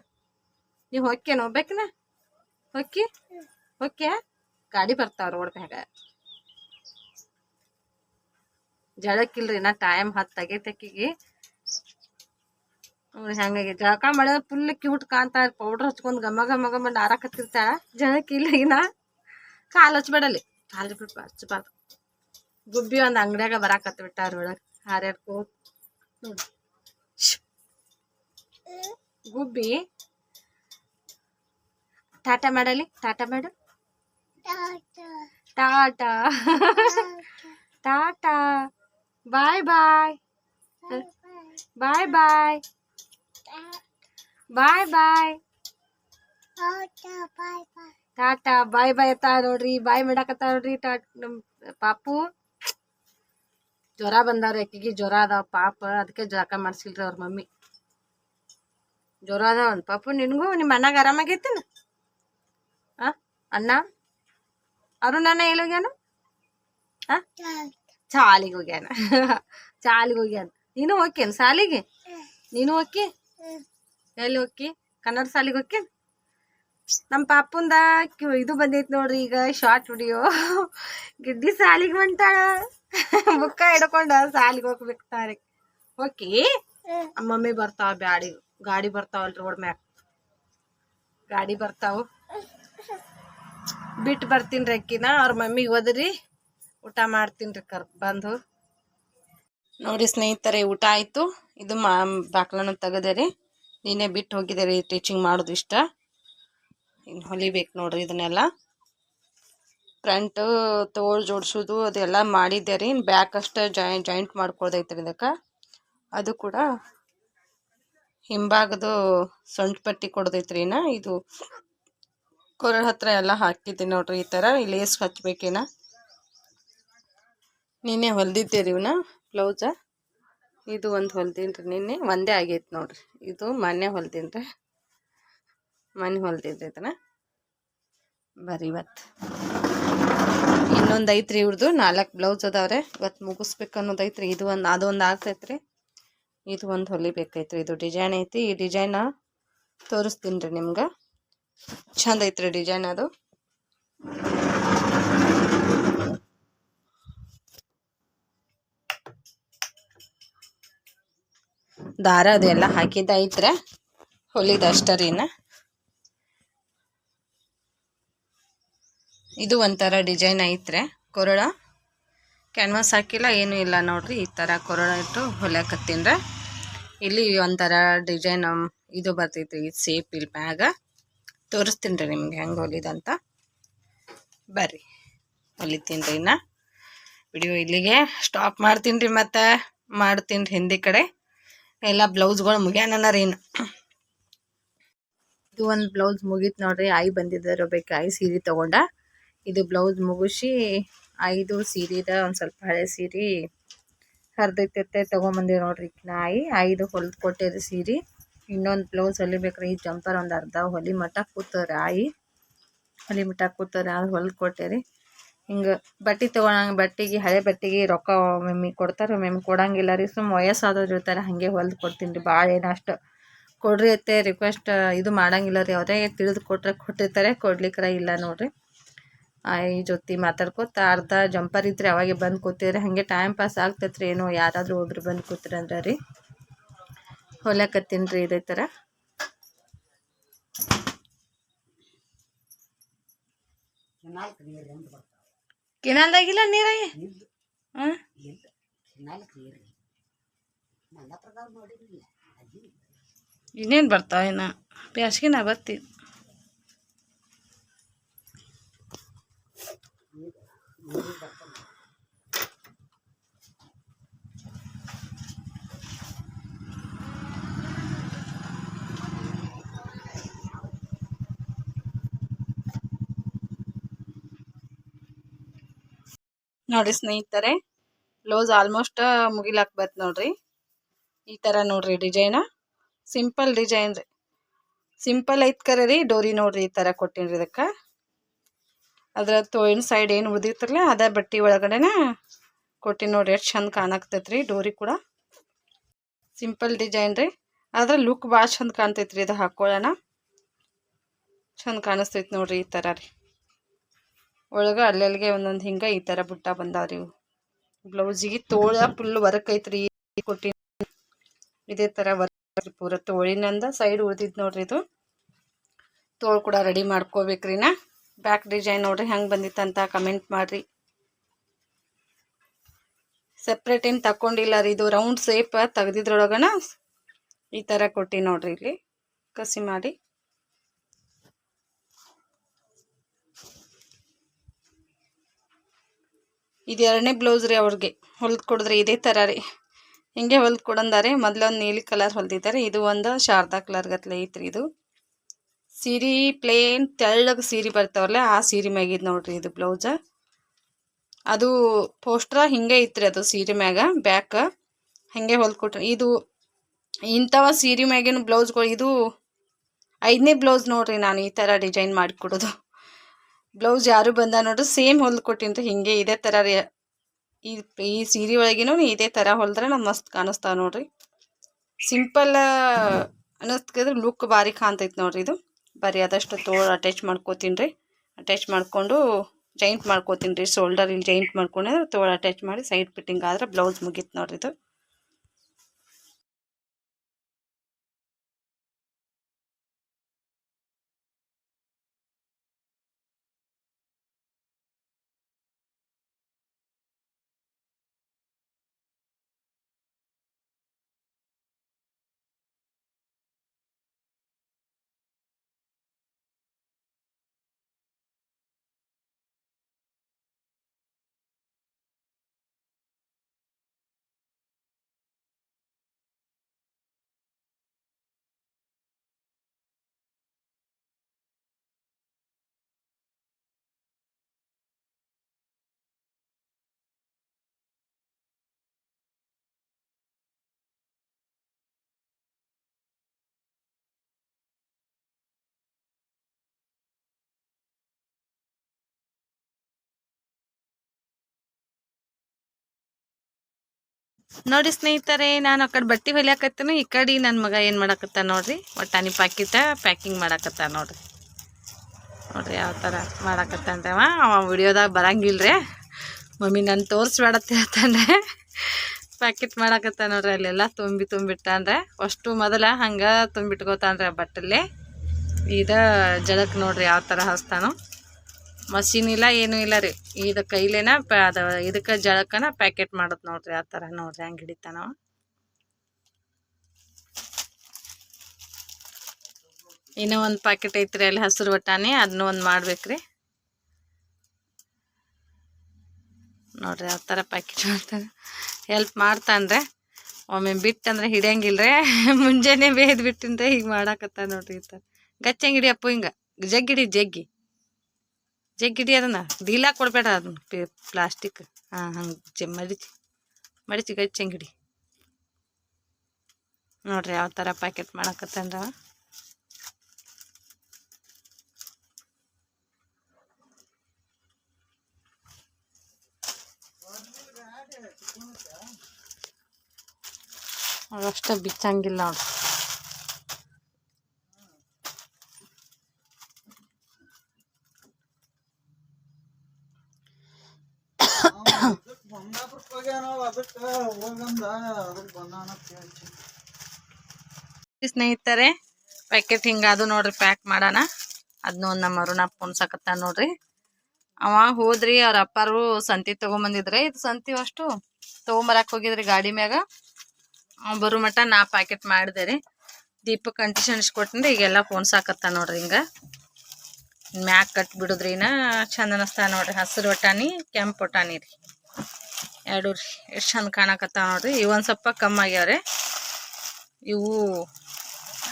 ನೀವು ಹೊಕ್ಕೇನು ಹೋಗ್ಬೇಕನ ಹೊಕ್ಕಿ? ಹೊಕ್ಕೆ? ಗಾಡಿ ಬರ್ತಾವ ರೋಡ್ ಮ್ಯಾಗ. ಜಳಕ್ಕಿಲ್ರಿ ನಾ ಟೈಮ್ ಹತ್ತು ಆಗೈತಕ್ಕಿಗೆ ಹಂಗಾಗಿ ಜಳಕ ಮಾಡಿದ್ರೆ ಫುಲ್ ಕ್ಯೂಟ್ ಕಾಣ್ತಾ ಪೌಡ್ರ್ ಹಚ್ಕೊಂಡ್ ಘಮ ಘಮ ಘಮ ನಾರಾಕತ್ತಿರ್ತಾಳ ಜಳಕ್ಕಿಲ್ಲ ಈಗ ಕಾಲು ಹಚ್ಬೇಡಲ್ಲಿ. ಕಾಲು ಬಿಟ್ಟು ಹಚ್ಬಾರ್ದು. ಗುಬ್ಬಿ ಒಂದು ಅಂಗಡಿಯಾಗ ಬರಾಕತ್ತ ಬಿಟ್ಟಾರ ಒಳಗೆ. ಹಾರ್ಯಾಡ್ಕೋ. ನೋಡಿ. ಗುಬ್ಬಿ. ಟಾಟಾ ಮಾಡಲಿ ಟಾಟಾ ಮಾಡು. ಟಾಟಾ. ಟಾಟಾ. ಬಾಯ್ ಬಾಯ್. ಬಾಯ್ ಬಾಯ್ ಬಾಯ್. ಬಾಯ್ ಟಾಟಾ ಬಾಯ್ ಬಾಯ್. ಅತ್ತ ನೋಡ್ರಿ ಬಾಯ್ ಮಾಡಾಕತ್ತ ನೋಡ್ರಿ ಟಾಟ್ ನಮ್ ಪಾಪು. ಜ್ವರ ಬಂದಾವ್ರಿ ಆಕಿಗೆ ಜ್ವರ ಅದಾವ ಪಾಪ ಅದಕ್ಕೆ ಜಳಕ ಮಾಡ್ಸಿಲ್ರಿ ಅವ್ರ ಮಮ್ಮಿ. ಜ್ವರ ಅದಾವ ಪಾಪು, ನಿನಗೂ ನಿಮ್ಮ ಅಣ್ಣಗ ಆರಾಮಾಗೈತೇನ ಆ, ಅಣ್ಣ? ಅರುಣ ಅಣ್ಣ ಎಲ್ಲಿ ಹೋಗ್ಯಾನ ಆ? ಶಾಲಿಗೆ ಹೋಗ್ಯಾನ. ಚಾಲಿಗೆ ಹೋಗ್ಯಾನ. ನೀನು ಹೋಗ್ಯೇನ್ ಸಾಲಿಗೆ ನೀನು ಹೋಗಿ ಎಲ್ಲಿ ಹೋಕಿ ಕನ್ನಡ ಸಾಲಿಗೆ ಹೋಗ್ಯೇನ್ ನಮ್ಮ ಪಾಪುಂದ ಇದು ಬಂದೈತಿ ನೋಡ್ರಿ ಈಗ ಶಾರ್ಟ್ ವಿಡಿಯೋ ಗಿಡ್ಡಿ ಸಾಲಿಗೆ ಹೊಂಟಾಳ. ಬುಕ್ಕ ಹಿಡ್ಕೊಂಡ ಸಾಲಿಗೆ ಹೋಗ್ಬೇಕು ತಾರೆ ಓಕೆ ಮಮ್ಮಿ ಬರ್ತಾವ ಬ್ಯಾಡಿ ಗಾಡಿ ಬರ್ತಾವಲ್ರಿ ರೋಡ್ ಮ್ಯಾಕ್ ಗಾಡಿ ಬರ್ತಾವ. ಬಿಟ್ಟು ಬರ್ತೀನಿ ಅಕ್ಕಿನ, ಅವ್ರ ಮಮ್ಮಿಗೆ ಓದ್ರಿ ಊಟ ಮಾಡ್ತೀನಿ ರೀ ಕರ್, ಬಂದು. ನೋಡಿ ಸ್ನೇಹಿತರೆ, ಊಟ ಆಯಿತು. ಇದು ಮಾ, ಬಾಕ್ಲನ್ನು ತೆಗದೆ ರೀ ನೀನೇ ಬಿಟ್ಟು ಹೋಗಿದೆ ರೀ ಟೀಚಿಂಗ್ ಮಾಡೋದು ಇಷ್ಟ. ಇನ್ನು ಹೊಲಿಬೇಕು ನೋಡ್ರಿ ಇದನ್ನೆಲ್ಲ. ಫ್ರಂಟ್ ತೋಳು ಜೋಡಿಸೋದು, ಅದೆಲ್ಲ ಮಾಡಿದ್ದೆ ರೀ ಇನ್ನು ಬ್ಯಾಕ್ ಅಷ್ಟೇ ಜಾಯ್, ಜಾಯಿಂಟ್ ಮಾಡ್ಕೊಳ್ದೈತೆ ರೀ ಇದಕ್ಕೆ. ಅದು ಕೂಡ ಹಿಂಭಾಗದು ಸೊಂಟ ಪಟ್ಟಿ ಕೊಡ್ದೈತ್ರಿ ಇನ್ನ. ಇದು ಕೊರಳ ಹತ್ರ ಎಲ್ಲ ಹಾಕಿದ್ದೆ ನೋಡ್ರಿ ಈ ಥರ ಲೇಸ್ ಹಚ್ಬೇಕೇನ ನಿನ್ನೆ ಹೊಲ್ದಿದ್ದೆ ರೀ ಇವನ್ನ ಬ್ಲೌಸ ಇದು ಒಂದು ಹೊಲ್ದೀನಿ ರೀ ನಿನ್ನೆ. ಒಂದೇ ಆಗೈತೆ ನೋಡ್ರಿ. ಇದು ಮೊನ್ನೆ ರೀ. ಮನೆ ಹೊಲ್ದಿದ್ರಿ ಇದನ್ನ ಬರೀ ಇವತ್ತು. ಇನ್ನೊಂದು ಐತ್ರಿ ಇವ್ರದ್ದು ನಾಲ್ಕು ಬ್ಲೌಸ್ ಅದಾವ್ರೆ. ಇವತ್ತು ಮುಗಿಸ್ಬೇಕು ಅನ್ನೋದು ಐತ್ರಿ. ಇದು ಒಂದು ಅದೊಂದು ಆಗ್ತೈತ್ರಿ. ಇದು ಒಂದು ಹೊಲಿಬೇಕೈತ್ರಿ ಇದು ಡಿಸೈನ್ ಐತಿ. ಈ ಡಿಸೈನ ತೋರಿಸ್ತೀನಿ ರೀ ನಿಮ್ಗೆ. ಚಂದ ಐತ್ರಿ ಡಿಸೈನ್ ಅದು. ದಾರ ಅದೆಲ್ಲ ಹಾಕಿದ್ದ ಐತ್ರೆ. ಹೊಲಿದ ಇದು ಒಂಥರ ಡಿಸೈನ್ ಐತ್ರೆ. ಕೊರಳ. ಕ್ಯಾನ್ವಾಸ್ ಹಾಕಿಲ್ಲ, ಏನೂ ಇಲ್ಲ ನೋಡ್ರಿ. ಈ ಥರ ಕೊರಳ ಇಟ್ಟು ಹೊಲ್ಯಾಕತ್ತೀನ್ರ. ಇಲ್ಲಿ ಒಂಥರ ಡಿಸೈನ್ ಇದು ಬರ್ತೈತೆ ಇದು ಸೇಪ್ ಇಲ್ಲಿ ಮ್ಯಾಗ ತೋರಿಸ್ತೀನಿ ರೀ ನಿಮ್ಗೆ ಹೆಂಗೆ ಹೊಲಿದಂತ ಬರ್ರಿ, ಹೊಲಿತೀನಿ ರೀ ಇನ್ನು. ವಿಡಿಯೋ ಇಲ್ಲಿಗೆ ಸ್ಟಾಪ್ ಮಾಡ್ತೀನಿ ರೀ ಮತ್ತು. ಮಾಡ್ತೀನಿ ರೀ ಹಿಂದಿ ಕಡೆ. ಎಲ್ಲ ಬ್ಲೌಸ್ಗಳು ಮುಗ್ಯಾನ ರೀ ಇನ್ನು. ಇದು ಒಂದು ಬ್ಲೌಸ್ ಮುಗೀತು ನೋಡ್ರಿ ಐ ಬಂದಿದ್ದಾರೆ ಬೇಕು ಐ ಸೀರೆ ತೊಗೊಂಡ. ಇದು ಬ್ಲೌಸ್ ಮುಗಿಸಿ ಐದು ಸೀರೆದ ಒಂದು ಸ್ವಲ್ಪ ಹಳೆ ಸೀರೆ ಹರಿದೈತೆ ತೊಗೊಂಬಂದಿವಿ ನೋಡ್ರಿ ನಾಯಿ. ಐದು ಹೊಲ್ದು ಕೊಟ್ಟಿರಿ ಸೀರೆ. ಇನ್ನೊಂದು ಬ್ಲೌಸ್ ಹೊಲಿಬೇಕ್ರಿ ಈ ಜಂಪರ್ ಒಂದು ಅರ್ಧ ಹೊಲಿ ಮಟ್ಟ ಕೂತವ್ರಿ ಆಯಿ. ಹೊಲಿ ಮಟ್ಟ ಕೂತವ್ರಿ ಅದು ಹೊಲ್ದು ಕೊಟ್ಟೇರಿ. ಹಿಂಗೆ ಬಟ್ಟೆ ತೊಗೊಳಂಗೆ ಬಟ್ಟೆಗೆ, ಹಳೆ ಬಟ್ಟೆಗೆ ರೊಕ್ಕ ಒಮ್ಮೊಮ್ಮೆ ಕೊಡ್ತಾರೆ, ಒಮ್ಮೊಮ್ಮೆ ಕೊಡಂಗಿಲ್ಲ ರೀ. ಸುಮ್ಮ ವಯಸ್ಸಾದವ್ರು ಇರ್ತಾರೆ. ಹಾಗೆ ಹೊಲ್ದು ಕೊಡ್ತೀನಿ ರೀ. ಭಾಳ ಏನು ಕೊಡ್ರಿ ಅತ್ತೆ. ರಿಕ್ವೆಸ್ಟ್ ಇದು ಮಾಡಂಗಿಲ್ಲ ರೀ. ಅವರೇ ತಿಳಿದು ಕೊಟ್ಟರೆ ಕೊಟ್ಟಿರ್ತಾರೆ. ಕೊಡ್ಲಿಕ್ಕರ ಇಲ್ಲ ನೋಡ್ರಿ. ಆಯಿ ಜೊತೆ ಮಾತಾಡ್ಕೊತ ಅರ್ಧ ಜಂಪರ್ ಇದ್ರೆ ಅವಾಗೆ ಬಂದು ಕೂತಿದ್ರೆ ಹಾಗೆ ಟೈಮ್ ಪಾಸ್ ಆಗ್ತೈತ್ರಿ ಏನೋ ಯಾರಾದರೂ ಒಬ್ರು ಬಂದು ಕೂತ್ರಂದ್ರೆ ರೀ. ಹೊಲಕತ್ತೀನಿ ರೀ ಇದೇ ಥರ ಕಿನಾಲ್ದಾಗಿಲ್ಲ ನೀರಾಗಿ ಹಾಂ? ಇನ್ನೇನು ಬರ್ತಾವ ಇನ್ನು? ಬ್ಯಾಸ್ಗೆ ನಾ ಬರ್ತೀವಿ ನೀರು ಬರ್ತಾವೆ ನೋಡಿ ಸ್ನೇಹಿತರೆ ಬ್ಲೌಸ್ ಆಲ್ಮೋಸ್ಟ್ ಮುಗಿಲಾಕ್ ಬತ್ ನೋಡ್ರಿ. ಈ ಥರ ನೋಡ್ರಿ ಡಿಸೈನ ಸಿಂಪಲ್ ಡಿಸೈನ್ ರೀ. ಸಿಂಪಲ್ ಐತ್ ಕರೆ ರೀ ಡೋರಿ ನೋಡ್ರಿ ಈ ಥರ ಕೊಟ್ಟೀನಿ ರೀ ಇದಕ್ಕೆ. ಅದ್ರ ತೋಳಿನ ಸೈಡ್ ಏನು ಉಳ್ದಿರ್ತಲ್ಲ ಅದೇ ಬಟ್ಟೆ ಒಳಗಡೆನ ಕೊಟ್ಟಿ ನೋಡಿ ಎಷ್ಟು ಚಂದ ಕಾಣಾಕ್ತೈತೆ ಡೋರಿ ಕೂಡ. ಸಿಂಪಲ್ ಡಿಸೈನ್ ರೀ. ಆದ್ರೆ ಲುಕ್ ಭಾಳ ಚಂದ ಕಾಣ್ತೈತ್ರಿ ಇದು ಹಾಕೊಳ್ಳೋಣ ಚಂದ ಕಾಣಿಸ್ತೈತೆ ನೋಡ್ರಿ ಈ ಥರ ರೀ. ಒಳಗೆ ಅಲ್ಲಲ್ಲಿಗೆ ಒಂದೊಂದು ಹಿಂಗೆ ಈ ಥರ ಬುಟ್ಟ ಬಂದಾವ್ರಿ ರೀ ಬ್ಲೌಸಿಗೆ ತೋಳ ಫುಲ್ ವರ್ಕ್ ಐತ್ರಿ ಕೊಟ್ಟಿ ಇದೇ ಥರ ವರ್ಕ್ ಪೂರ ತೋಳಿನಂದ ಸೈಡ್ ಉಳ್ದಿದ್ ನೋಡ್ರಿ ಇದು. ತೋಳು ಕೂಡ ರೆಡಿ ಮಾಡ್ಕೋಬೇಕ್ರಿ ನಾ ಬ್ಯಾಕ್ ಡಿಸೈನ್ ನೋಡ್ರಿ, ಹೆಂಗೆ ಬಂದಿತ್ತಂತ ಕಮೆಂಟ್ ಮಾಡಿರಿ. ಸಪ್ರೇಟ್ ಏನು ತಗೊಂಡಿಲ್ಲ ರೀ, ಇದು ರೌಂಡ್ ಸೇಪ್ ತೆಗ್ದಿದ್ರೊಳಗನ ಈ ಥರ ಕೊಟ್ಟಿ ನೋಡ್ರಿ ಇಲ್ಲಿ. ಕಸಿ ಮಾಡಿ. ಇದು ಎರಡನೇ ಬ್ಲೌಸ್ ರೀ ಅವ್ರಿಗೆ, ಹೊಲ್ದು ಕೊಡಿದ್ರೆ ಇದೇ ಥರ ರೀ. ಹಿಂಗೆ ಹೊಲ್ದು ಕೊಡಂದಾರೆ, ಮೊದಲೊಂದು ನೀಲಿ ಕಲರ್ ಹೊಲ್ದಿದ್ದಾರೆ ಇದು ಒಂದು ಶಾರದಾ ಕಲರ್ ಗತ್ಲೆ ಐತ್ರಿ ಇದು. ಸೀರೆ ಪ್ಲೇನ್ ತೆಳ್ಳಗೆ ಸೀರೆ ಬರ್ತಾವಲ್ಲ ಆ ಸೀರೆ ಮ್ಯಾಗಿದ್ ನೋಡ್ರಿ ಇದು ಬ್ಲೌಸ ಅದು ಪೋಸ್ಟ್ರ ಹಿಂಗೆ ಐತ್ರಿ ಅದು ಸೀರೆ ಮ್ಯಾಗ, ಬ್ಯಾಕ್ ಹಾಗೆ ಹೊಲ್ಕೊಟ್ರಿ. ಇದು ಇಂಥವ ಸೀರೆ ಮ್ಯಾಗಿನ ಬ್ಲೌಸ್ಗಳು ಇದು ಐದನೇ ಬ್ಲೌಸ್ ನೋಡ್ರಿ ನಾನು ಈ ಥರ ಡಿಸೈನ್ ಮಾಡಿಕೊಡೋದು. ಬ್ಲೌಸ್ ಯಾರು ಬಂದ ನೋಡ್ರಿ ಸೇಮ್ ಹೊಲ್ದು ಕೊಟ್ಟಿನ್ರಿ ಹಿಂಗೆ ಇದೇ ಥರ ಈ ಈ ಸೀರೆ ಒಳಗಿನೂ ಇದೇ ಥರ ಹೊಲ್ದ್ರೆ ನಮ್ಗೆ ಮಸ್ತ್ ಕಾಣಿಸ್ತಾವ ನೋಡ್ರಿ. ಸಿಂಪಲ್ ಅನ್ನಿಸ್ತಿದ್ರೆ ಲುಕ್ ಭಾರಿ ಕಾಣ್ತೈತೆ ನೋಡ್ರಿ ಇದು. ಬರೀ ಆದಷ್ಟು ತೋಳು ಅಟ್ಯಾಚ್ ಮಾಡ್ಕೋತೀನಿ ರೀ. ಅಟ್ಯಾಚ್ ಮಾಡಿಕೊಂಡು ಜೈಂಟ್ ಮಾಡ್ಕೋತೀನಿ ರೀ ಶೋಲ್ಡರ್ ಇಲ್ಲಿ ಜೈಂಟ್ ಮಾಡ್ಕೊಂಡ್ರೆ ತೋಳು ಅಟ್ಯಾಚ್ ಮಾಡಿ ಸೈಡ್ ಫಿಟ್ಟಿಂಗ್ ಆದ್ರೆ ಬ್ಲೌಸ್ ಮುಗೀತು ನೋಡ್ರಿ ಇದು. ನೋಡಿ ಸ್ನೇಹಿತರೆ, ನಾನು ಆ ಕಡೆ ಬಟ್ಟೆ ಹೊಲಿಯಾಕತ್ತೇನೆ. ಈ ಕಡೆ ನನ್ನ ಮಗ ಏನು ಮಾಡಾಕತ್ತ ನೋಡ್ರಿ? ಒಟ್ಟಾನಿ ಪಾಕಿತ ಪ್ಯಾಕಿಂಗ್ ಮಾಡಾಕತ್ತ ನೋಡ್ರಿ. ನೋಡ್ರಿ ಯಾವ ಥರ ಮಾಡಾಕತ್ತಾನ್ರಿ ಅವ. ವಿಡಿಯೋದಾಗ ಬರಂಗಿಲ್ರಿ. ಮಮ್ಮಿ ನಾನು ತೋರಿಸ್ಬೇಡತ್ತೆ ಹೇಳ್ತಾನೆ. ಪ್ಯಾಕೆಟ್ ಮಾಡಾಕತ್ತ ನೋಡ್ರಿ. ಅಲ್ಲೆಲ್ಲ ತುಂಬಿ ತುಂಬಿಟ್ಟಾನ್ರೆ. ಅಷ್ಟು ಮೊದಲ ಹಂಗೆ ತುಂಬಿಟ್ಕೋತಾನ್ರಿ ಆ ಬಟ್ಟಲ್ಲಿ ಇದ ಜಳಕ್ ನೋಡ್ರಿ ಯಾವ ಥರ ಹಚ್ತಾನೋ ಮಷೀನ್ ಇಲ್ಲ, ಏನೂ ಇಲ್ಲ ರೀ. ಇದು ಕೈಲೇನ ಅದ ಇದಕ್ಕೆ ಜಳಕನ ಪ್ಯಾಕೆಟ್ ಮಾಡೋದು ನೋಡ್ರಿ, ಆ ಥರ ನೋಡ್ರಿ ಹಂಗೆ ಹಿಡಿತಾನ ಇನ್ನೂ ಒಂದು ಪ್ಯಾಕೆಟ್ ಐತ್ರಿ, ಅಲ್ಲಿ ಹಸಿರು ಬಟಾಣಿ ಅದನ್ನೂ ಒಂದು ಮಾಡ್ಬೇಕ್ರಿ. ನೋಡ್ರಿ, ಆ ಥರ ಪ್ಯಾಕೆಟ್ ಮಾಡ್ತಾನೆ. ಹೆಲ್ಪ್ ಮಾಡ್ತಾನ್ರೆ. ಒಮ್ಮೆ ಬಿಟ್ಟಂದ್ರೆ ಹಿಡಿಯಂಗಿಲ್ರಿ. ಮುಂಜಾನೆ ಬೇಯ್ದು ಬಿಟ್ಟಿಂದ ಹೀಗೆ ಮಾಡಾಕತ್ತ ನೋಡ್ರಿ ಈ ಥರ ಗಚ್ಚಂಗೆ ಹಿಡಿ ಅಪ್ಪು ಹಿಂಗೆ. ಜಗ್ಗಿಡಿ, ಜಗ್ಗಿ. ಜಗ್ಗಿಡಿ ಅದನ್ನ? ಡೀಲಾ ಕೊಡಬೇಡ ಅದನ್ನ. ಪ್ಲಾಸ್ಟಿಕ್ ಹಾಂ, ಹಂಗೆ ಜ ಮಡಿಚಿ ಮಡಿಚಿ ಗಚ್ಚಂಗೆ ಹಿಡಿ ನೋಡ್ರಿ ಯಾವ ಥರ ಪ್ಯಾಕೆಟ್ ಮಾಡಾಕತ್ತಾನ್ರವ ಅಷ್ಟೇ ಬಿಚ್ಚಂಗಿಲ್ಲ ನೋಡ್ರಿ ಕುಂದಾಪುರಕ್ಕೆ ಹೋಗ್ಯಾನೋ ಅದಕ್ಕೆ ಹೋಗಂದ ಅದಕ್ಕೆ ಬಂದಾನ ಕೇಳಿ ಸ್ನೇಹಿತರೆ ಪ್ಯಾಕೆಟ್ ಹಿಂಗಾದು ನೋಡ್ರಿ ಪ್ಯಾಕ್ ಮಾಡೋಣ. ಅದನ್ನ ನಮ್ಮ ಅರುಣ ಪುಣ್ಸಕತ್ತ ನೋಡ್ರಿ. ಅವ ಹೋದ್ರಿ, ಅವ್ರ ಅಪ್ಪಾರು ಸಂತಿ ತಗೊಂಬಂದಿದ್ರೆ. ಇದು ಸಂತಿ ಅಷ್ಟು ತಗೊಂಬರಕ್ ಹೋಗಿದ್ರಿ ಗಾಡಿ ಮ್ಯಾಗ. ಬರೋ ಮಟ್ಟ ನಾ ಪ್ಯಾಕೆಟ್ ಮಾಡಿದೆ ರೀ. ದೀಪಕ್ ಈಗ ಎಲ್ಲ ಈಗೆಲ್ಲ ಪೋನ್ಸಾಕತ್ತ ನೋಡ್ರಿ ಹಿಂಗ. ಮ್ಯಾಕ್ ಕಟ್ ಬಿಡುದ್ರಿ ಇನ್ನ ಚಂದ ಅನಿಸ್ತಾ ನೋಡ್ರಿ. ಹಸಿರು ಒಟ್ಟಾನಿ, ಕೆಂಪು ಒಟ್ಟಾನಿ ರೀ. ಎರಡು ರೀ. ಎಷ್ಟು ಚಂದ ಕಾಣಕತ್ತಾವ ನೋಡ್ರಿ. ಇವೊಂದು ಸ್ವಲ್ಪ ಕಮ್ಮಿ ಆಗ್ಯಾವ್ರಿ. ಇವು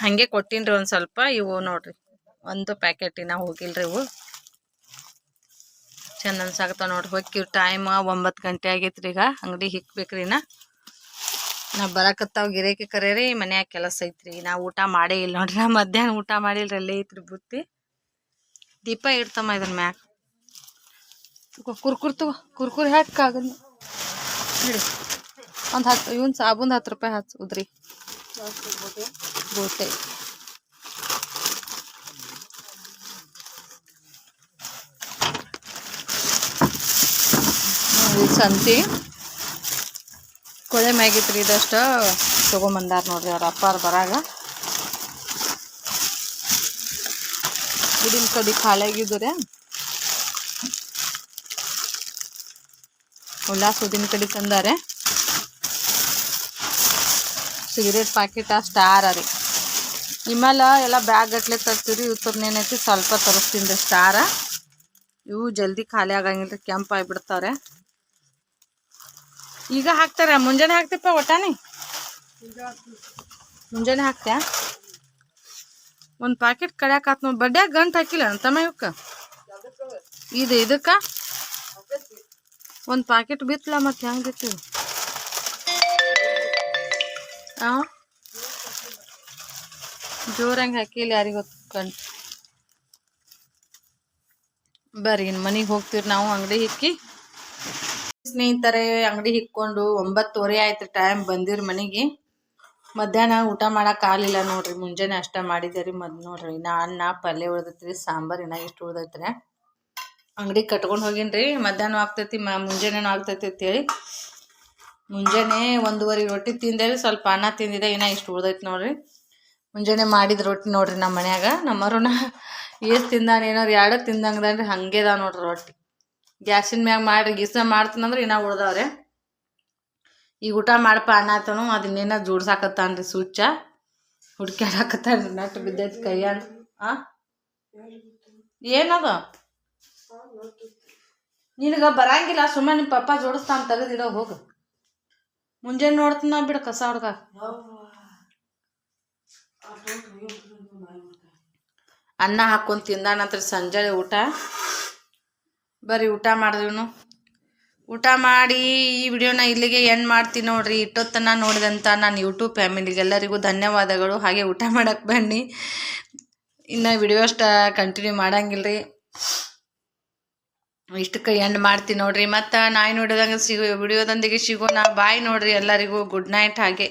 ಹಂಗೆ ಕೊಟ್ಟಿನ್ರಿ ಒಂದು ಸ್ವಲ್ಪ ಇವು ನೋಡ್ರಿ. ಒಂದು ಪ್ಯಾಕೆಟ್ ಇನ್ನ ಹೋಗಿಲ್ರಿ ಇವು. ಚಂದ ಅನ್ಸಾಕತ್ತಾವ ನೋಡ್ರಿ. ಹೋಗಿವ್ ಟೈಮ್ ಒಂಬತ್ತು ಗಂಟೆ ಆಗೈತ್ರಿ ಈಗ. ಅಂಗಡಿ ಹಿಕ್ಬೇಕ್ರಿ ಇನ್ನ. ನಾ ಬರಾಕತ್ತಾವ ಗಿರೇಕಿ ಕರೇರಿ ಮನ್ಯಾಗ ಕೆಲಸ ಐತ್ರಿ. ನಾ ಊಟ ಮಾಡೇ ಇಲ್ಲ ನೋಡ್ರಿ. ನಾ ಮಧ್ಯಾಹ್ನ ಊಟ ಮಾಡಿಲ್ರಿ, ಅಲ್ಲೇ ಐತ್ರಿ ಬುತ್ತಿ. ದೀಪ ಇಡ್ತಮ್ಮ ಇದ್ರ ತಗೋ, ಕುರ್ಕುರ್ ತಗೋ, ಕುರ್ಕುರ್ ಹಾಕಾಗಲ್ಲ ಹಿಡಿ ಒಂದು ಹತ್ತು ಇವನ್ ಸಾಬೂನ್ ಹತ್ತು ರೂಪಾಯಿ ಹಚ್ಚ, ಉದ್ರಿ. ಇದು ಸಂತಿ, ಕೊಳೆ ಮ್ಯಾಗಿತ್ರಿ ಇದಷ್ಟು ತೊಗೊಂಬಂದಾರ ನೋಡ್ರಿ ಅವ್ರ ಅಪ್ಪಾರು ಬರಾಗ. ಇದಿನ ಕಡಿ ಖಾಲಿಯಾಗಿದ್ದರೆ ಉಲ್ಲಾಸ್ ಉದಿನ ಕಡಿ ತಂದಾರೆ. ಸಿಗರೇಟ್ ಪ್ಯಾಕೆಟ್ ಸ್ಟಾರ್ ರೀ ನಿಮ್ಮಲ್ಲ ಎಲ್ಲ ಬ್ಯಾಗ್ ಗಟ್ಲೆ ತರ್ತೀರಿ ಇವು ಏನೈತಿ ಸ್ವಲ್ಪ ತರಿಸ್ತೀನಿ ರೀ ಸ್ಟಾರ ಇವು ಜಲ್ದಿ ಖಾಲಿ ಆಗಂಗಿಲ್ಲ ರೀ ಕೆಂಪು ಆಗಿಬಿಡ್ತಾವ್ರೆ ಈಗ ಹಾಕ್ತಾರೆ, ಮುಂಜಾನೆ ಹಾಕ್ತಿಪ್ಪ ಒಟ್ಟಾನಿ ಮುಂಜಾನೆ ಹಾಕ್ತ್ಯಾ? ಒಂದು ಪ್ಯಾಕೆಟ್ ಕಡ್ಯಾಕ ಆತ್ ನೋಡಿ ಬಡ್ಡ್ಯಾಗ ಗಂಟು ಹಾಕಿಲ್ಲ ತಮ್ಮ ಇವಕ್ಕ? ಇದು ಇದಕ್ಕೆ? ಒಂದು ಪ್ಯಾಕೆಟ್ ಬಿತ್ತಲ್ಲ ಮತ್ತೆ ಹೆಂಗೆ ಬಿತ್ತೀವಿ ಹಾಂ ಜೋರಂಗೆ ಹಾಕಿಲ್ಲ ಯಾರಿಗೆ ಹೊತ್ಕೊಂಡು ಬರ್ರಿ ಮನೆಗೆ ಹೋಗ್ತೀವಿ ನಾವು ಅಂಗಡಿ ಹಿಕ್ಕಿ. ಸ್ನೇಹಿತರೆ, ಅಂಗಡಿ ಹಿಕ್ಕೊಂಡು ಒಂಬತ್ತುವರೆ ಆಯ್ತು ಟೈಮ್ ಬಂದಿರಿ ಮನೆಗೆ. ಮಧ್ಯಾಹ್ನ ಊಟ ಮಾಡೋಕ್ಕಾಗಲಿಲ್ಲ ನೋಡ್ರಿ, ಮುಂಜಾನೆ ಅಷ್ಟ ಮಾಡಿದ್ದೆ ರೀ ಮದ್ ನೋಡ್ರಿ. ಇನ್ನ ಅನ್ನ, ಪಲ್ಯ ಉಳ್ದೈತ್ರಿ, ಸಾಂಬಾರು ಇನ್ನ ಇಷ್ಟು ಉಳ್ದೈತ್ರಿ. ಅಂಗಡಿ ಕಟ್ಕೊಂಡು ಹೋಗಿನ್ರಿ, ಮಧ್ಯಾಹ್ನ ಆಗ್ತೈತಿ, ಮ ಮುಂಜಾನೆನೂ ಆಗ್ತೈತಿ ಅಂತೇಳಿ ಮುಂಜಾನೆ ಒಂದೂವರೆ ರೊಟ್ಟಿ ತಿಂದೆ ಸ್ವಲ್ಪ ಅನ್ನ ತಿಂದಿದೆ, ಇನ್ನ ಇಷ್ಟು ಉಳ್ದೈತಿ ನೋಡ್ರಿ. ಮುಂಜಾನೆ ಮಾಡಿದ ರೊಟ್ಟಿ ನೋಡ್ರಿ ನಮ್ಮ ಮನ್ಯಾಗ. ನಮ್ಮ ಅರುಣ ಏಸ್ ತಿಂದಾನ ಏನಾರು ಎರಡು ತಿಂದಂಗದಾನ್ರಿ, ಹಂಗೆ ಅದಾವ ನೋಡ್ರಿ ರೊಟ್ಟಿ. ಗ್ಯಾಸಿನ ಮ್ಯಾಗ ಮಾಡ್ರಿ ಗೀಸ ಮಾಡ್ತೀನಂದ್ರೆ ಇನ್ನ ಉಳ್ದವ್ರೆ. ಈಗ ಊಟ ಮಾಡಪ್ಪ ಅನ್ನತನು ಅದನ್ನೇನ ಜೋಡ್ಸಾಕತ್ತಾನ್ರಿ ಸುಚ್ಚ ಹುಡ್ಕ್ಯಾಡಾಕತ್ತಾನ್ರಿ ನಟ್ಟು ಬಿದ್ದೈತಿ ಕೈಯಾಗ ಆ? ಏನದ? ನಿನಗ ಬರಂಗಿಲ್ಲ, ಸುಮ್ಮನೆ ನಿಮ್ಮ ಪಪ್ಪ ಜೋಡಿಸ್ತಾನ ತೆಗೆದಿಡೋ ಹೋಗು. ಮುಂಜಾನೆ ನೋಡ್ತೀನ ಬಿಡ ಕಸ ಹುಡ್ಕ ಅನ್ನ ಹಾಕೊಂಡು ತಿಂದಾನಂತ್ರ ಸಂಜೆ ಊಟ. ಬರ್ರಿ ಊಟ ಮಾಡಿದ್ವಿ ಊಟ ಮಾಡಿ ಈ ವಿಡಿಯೋನ ಇಲ್ಲಿಗೆ ಎಂಡ್ ಮಾಡ್ತೀನಿ ನೋಡ್ರಿ. ಇಟ್ಟೊತ್ತನ ನೋಡಿದಂತ ನಾನು ಯೂಟ್ಯೂಬ್ ಫ್ಯಾಮಿಲಿಗೆ ಎಲ್ಲರಿಗೂ ಧನ್ಯವಾದಗಳು. ಹಾಗೆ ಊಟ ಮಾಡಕ್ಕೆ ಬನ್ನಿ. ಇನ್ನು ವಿಡಿಯೋ ಅಷ್ಟ ಕಂಟಿನ್ಯೂ ಮಾಡಂಗಿಲ್ಲ ರೀ ಇಷ್ಟಕ್ಕೆ ಎಂಡ್ ಮಾಡ್ತೀನಿ ನೋಡ್ರಿ. ಮತ್ತು ನಾಯಿ ನೋಡಿದಂಗೆ ಸಿಗೋ ವಿಡಿಯೋದೊಂದಿಗೆ ಸಿಗೋಣ. ಬಾಯ್ ನೋಡ್ರಿ ಎಲ್ಲರಿಗೂ. ಗುಡ್ ನೈಟ್ ಹಾಗೆ.